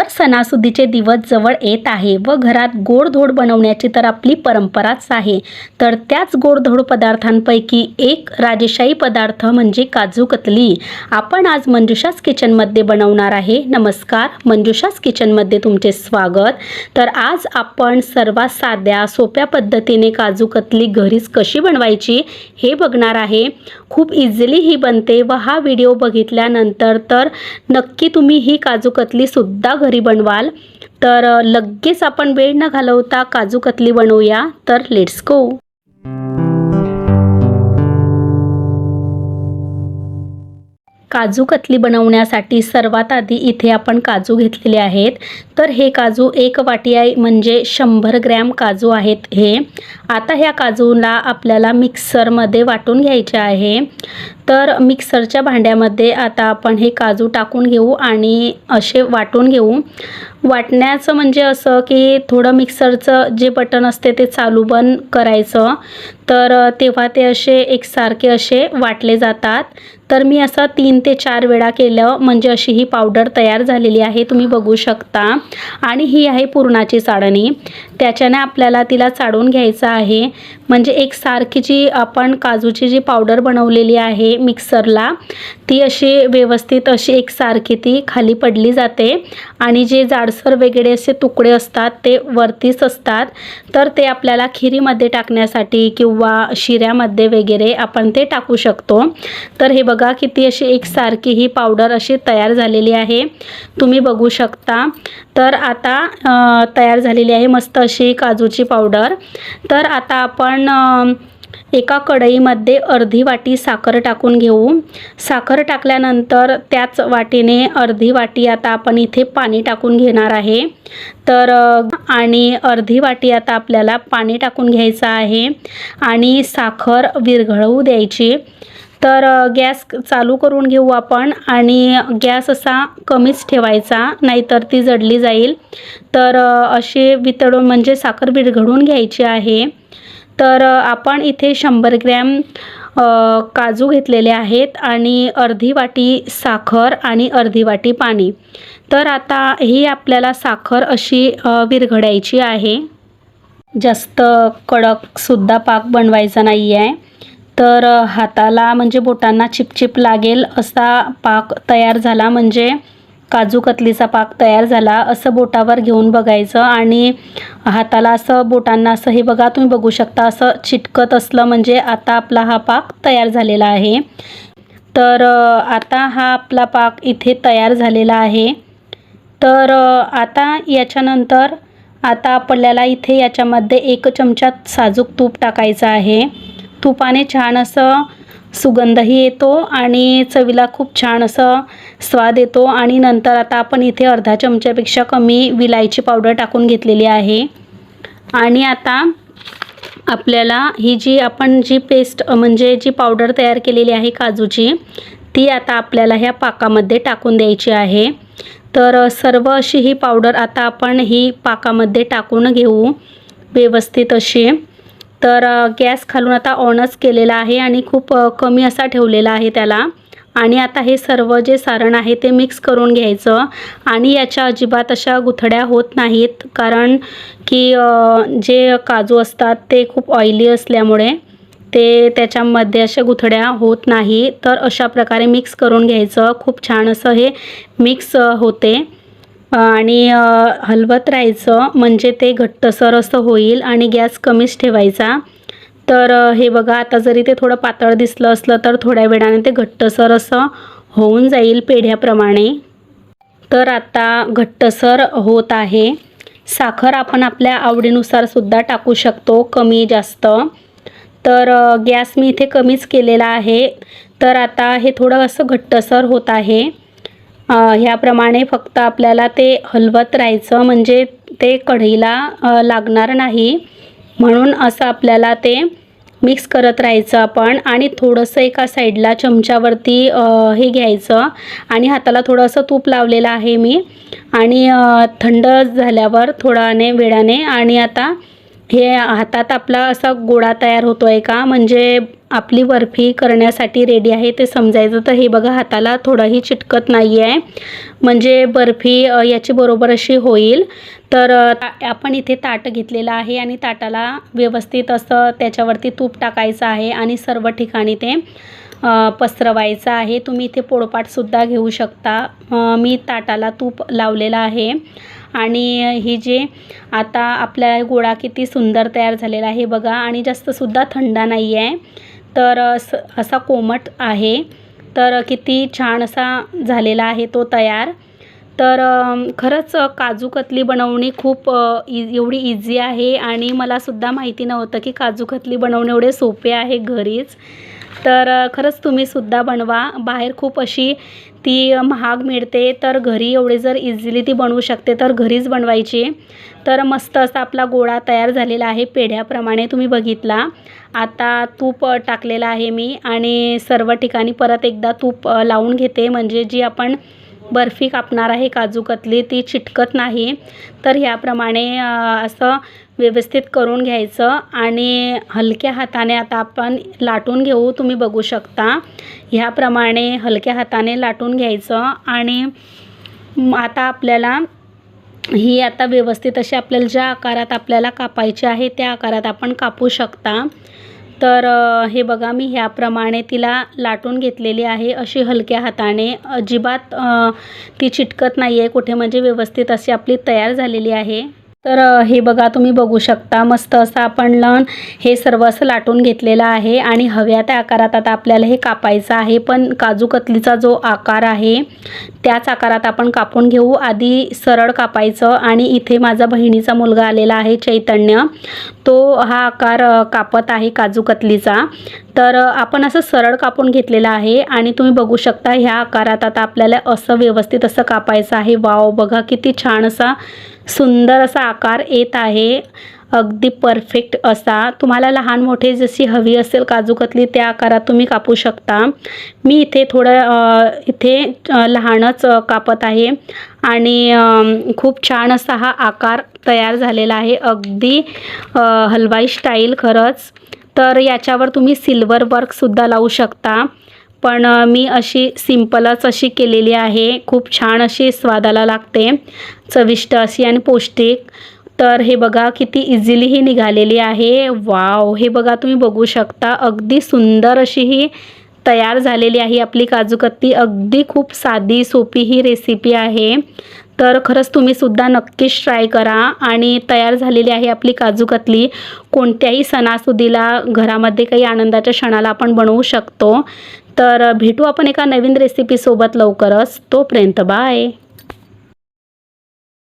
तर सणासुदीचे दिवस जवळ येत आहे व घरात गोडधोड बनवण्याची तर आपली परंपराच आहे. तर त्याच गोडधोड पदार्थांपैकी एक राजेशाही पदार्थ म्हणजे काजू कतली. आपण आज मंजुषास किचनमध्ये बनवणार आहे. नमस्कार मंजुषास किचनमध्ये तुमचे स्वागत. तर आज आपण सर्वात साध्या सोप्या पद्धतीने काजू कतली घरीच कशी बनवायची हे बघणार आहे. खूप इझिली ही बनते व हा व्हिडिओ बघितल्यानंतर तर नक्की तुम्ही ही काजू कतली सुद्धा घरी बनवाल. तर लगेच आपण वेळ न घालवता काजू कतली बनवूया. तर लेट्स गो काजू कतली बनवण्यासाठी सर्वात आधी इथे आपण काजू घेतलेले आहेत. तर हे काजू एक वाटी आहे म्हणजे शंभर ग्रॅम काजू आहेत हे. आता ह्या काजूला आपल्याला मिक्सरमध्ये वाटून घ्यायचे आहे. तर मिक्सरच्या भांड्यामध्ये आता आपण हे काजू टाकून घेऊ आणि असे वाटून घेऊ. वाटण्याचं म्हणजे असं की थोडं मिक्सरचं जे बटन असते ते चालू बंद करायचं. तर तेव्हा ते असे एकसारखे असे वाटले जातात. तर मी असं तीन ते चार वेळा केलं. म्हणजे अशी ही पावडर तयार झालेली आहे. तुम्ही बघू शकता. आणि ही आहे पुरणाची चाळणी. त्याच्याने आपल्याला तिला चाळून घ्यायचं आहे. म्हणजे एकसारखी जी आपण काजूची जी पावडर बनवलेली आहे मिक्सरला ती अशी व्यवस्थित अशी एकसारखी ती खाली पडली जाते. आणि जे जाडसर वगैरे असे तुकडे असतात ते वरतीच असतात. तर ते आपल्याला खिरीमध्ये टाकण्यासाठी किंवा शिऱ्यामध्ये वगैरे आपण ते टाकू शकतो. तर हे बघा किती अशी एकसारखी ही पावडर अशी तयार झालेली आहे. तुम्ही बघू शकता. तर आता तयार झालेली आहे मस्त अशी काजूची पावडर. तर आता आपण एका कढईमध्ये अर्धी वाटी साखर टाकून घेऊ. साखर टाकल्यानंतर त्याच वाटीने अर्धी वाटी आता आपण इथे पाणी टाकून घेणार आहे. तर आणि अर्धी वाटी आता आपल्याला पाणी टाकून घ्यायचं आहे आणि साखर विरघळवू द्यायची. तर गॅस चालू करून घेऊ आपण आणि गॅस असा कमीच ठेवायचा नाहीतर ती जडली जाईल. तर असे वितळून म्हणजे साखर विरघळून घ्यायची आहे. तर आपण इथे शंभर ग्रॅम काजू घेतलेले आहेत आणि अर्धी वाटी साखर आणि अर्धी वाटी पाणी. तर आता ही आपल्याला साखर अशी विरघडायची आहे. जास्त कडकसुद्धा पाक बनवायचा नाही आहे तर हाताला म्हणजे बोटांना चिपचिप लागेल असा पाक तयार झाला म्हणजे काजू कतलीचा पाक तयार झाला असं बोटावर घेऊन बघायचं आणि हाताला असं बोटांना असं हे बघा तुम्ही बघू शकता असं चिटकत असलं म्हणजे आता आपला हा पाक तयार झालेला आहे. तर आता हा आपला पाक इथे तयार झालेला आहे. तर आता याच्यानंतर आता आपल्याला इथे याच्यामध्ये एक चमचा साजूक तूप टाकायचं आहे. तुपाने छान असं सुगंधही येतो आणि चवीला खूप छान असं स्वाद येतो. आणि नंतर आता आपण इथे अर्धा चमच्यापेक्षा कमी विलायची पावडर टाकून घेतलेली आहे. आणि आता आपल्याला ही जी आपण जी पेस्ट म्हणजे जी पावडर तयार केलेली आहे काजूची ती आता आपल्याला ह्या पाकामध्ये टाकून द्यायची आहे. तर सर्व अशी ही पावडर आता आपण ही पाकामध्ये टाकून घेऊ. व्यवस्थित अशी. तर गॅस खालून आता ऑनच केलेला आहे आणि खूप कमी असा ठेवलेला आहे त्याला. आणि आता हे सर्व जे सारण आहे ते मिक्स करून घ्यायचं. आणि याच्या अजिबात अशा गुथड्या होत नाहीत. कारण की जे काजू असतात ते खूप ऑइली असल्यामुळे ते त्याच्यामध्ये अशा गुथड्या होत नाही. तर अशा प्रकारे मिक्स करून घ्यायचं. खूप छान असं हे मिक्स होते. आणि हलवत राहायचं म्हणजे ते घट्टसर असं होईल आणि गॅस कमीच ठेवायचा. तर हे बघा आता जरी ते थोडं पातळ दिसलं असलं तर थोड्या वेळाने ते घट्टसर असं होऊन जाईल पेढ्याप्रमाणे. तर आता घट्टसर होत आहे. साखर आपण आपल्या आवडीनुसार सुद्धा टाकू शकतो कमी जास्त. तर गॅस मी इथे कमीच केलेला आहे. तर आता हे थोडं असं घट्टसर होत आहे. ह्याप्रमाणे फक्त आपल्याला ते हलवत राहायचं म्हणजे ते कढईला लागणार नाही. म्हणून असं आपल्याला ते मिक्स करत राहायचं आपण आणि थोडंसं एका साईडला चमच्यावरती हे घ्यायचं आणि हाताला थोडंसं तूप लावलेलं आहे मी. आणि थंड झाल्यावर थोडाने वेळाने आणि आता हे हातात आपला असा गोळा तयार होतो आहे का? म्हणजे आपली बर्फी करण्यासाठी रेडी आहे. ते समजायचं तर हे बघा हाताला थोडंही चिटकत नाही आहे म्हणजे बर्फी याची बरोबर अशी होईल. तर ता- आपण इथे ताट घेतलेलं आहे आणि ताटाला व्यवस्थित असं त्याच्यावरती तूप टाकायचं आहे आणि सर्व ठिकाणी ते पसरवायचं आहे. तुम्ही इथे पोळपाटसुद्धा घेऊ शकता. मी ताटाला तूप लावलेलं आहे. आणि ही जे आता आपल्या गोळा किती सुंदर तयार झालेला आहे बघा. आणि जास्तसुद्धा थंड नाही आहे तर अस असा कोमट आहे. तर किती छान असा झालेला आहे तो तयार. तर खरंच काजूकतली काजू कतली बनवणे खूप इ एवढी इझी आहे आणि मलासुद्धा माहिती नव्हतं की काजू कतली बनवणे एवढे सोपे आहे घरीच. तर खरंच तुम्हीसुद्धा बनवा. बाहेर खूप अशी ती महाग मिळते तर घरी एवढे जर इझिली ती बनवू शकते तर घरीच बनवायची. तर मस्त असा आपला गोळा तयार झालेला आहे पेढ्याप्रमाणे तुम्ही बघितला. आता तूप टाकलेला टाकलेलं आहे मी आणि सर्व ठिकाणी परत एकदा तूप लावून घेते. म्हणजे जी आपण बर्फी कापणार आहे काजू कतली ती चिटकत नाही. तर ह्याप्रमाणे असं व्यवस्थित करून घ्यायचं आणि हलक्या हाताने आता आपण लाटून घेऊ तुम्ही बघू शकता. ह्याप्रमाणे हलक्या हाताने लाटून घ्यायचं आणि आता आपल्याला ही आता व्यवस्थित अशी आपल्याला ज्या आकारात आपल्याला कापायची आहे त्या आकारात आपण कापू शकता. तर हे बघा मी ह्याप्रमाणे तिला लाटून घेतलेली आहे अशी हलक्या हाताने. अजिबात ती चिटकत नाही आहे कुठे म्हणजे व्यवस्थित अशी आपली तयार झालेली आहे. तर हे बघा तुम्ही बघू शकता मस्त असं आपण लन हे सर्व असं लाटून घेतलेलं आहे आणि हव्या त्या आकारात आता आपल्याला हे कापायचं आहे. पण काजू कतलीचा जो आकार आहे त्याच आकारात आपण कापून घेऊ. आधी सरळ कापायचं आणि इथे माझा बहिणीचा मुलगा आलेला आहे चैतन्य. तो हा आकार कापत आहे काजू कतलीचा. तर आपण असं सरळ कापून घेतलेला आहे आणि तुम्ही बघू शकता ह्या आकारात आता आपल्याला असं व्यवस्थित असं कापायचं आहे. वाव बघा किती छान असा सुंदर असा आकार येत आहे. अगदी परफेक्ट असा. तुम्हाला लहान मोठे जशी हवी असेल काजू कतली त्या आकारात तुम्ही कापू शकता. मी इथे थोडं इथे लहानच कापत आहे. आणि खूप छान असा हा आकार तयार झालेला आहे. अगदी हलवाई स्टाईल खरंच. तर याच्यावर तुम्ही सिल्वर वर्कसुद्धा लावू शकता. पण मी अशी सिम्पलच अशी केलेली आहे. खूप छान अशी स्वादाला लागते. चविष्ट अशी आणि पौष्टिक. तर हे बघा किती इझिली ही निघालेली आहे. वाव हे बघा तुम्ही बघू शकता अगदी सुंदर अशी ही तयार झालेली आहे आपली काजूकत्ती अगदी खूप साधी सोपी ही रेसिपी आहे. तर खरंच तुम्ही सुद्धा नक्कीच ट्राय करा. आणि तयार झालेली आहे आपली काजूकतली कोणत्याही सणासुदीला घरामध्ये काही आनंदाच्या क्षणाला आपण बनवू शकतो. तर भेटू आपण एका नवीन रेसिपीसोबत लवकरच. तोपर्यंत बाय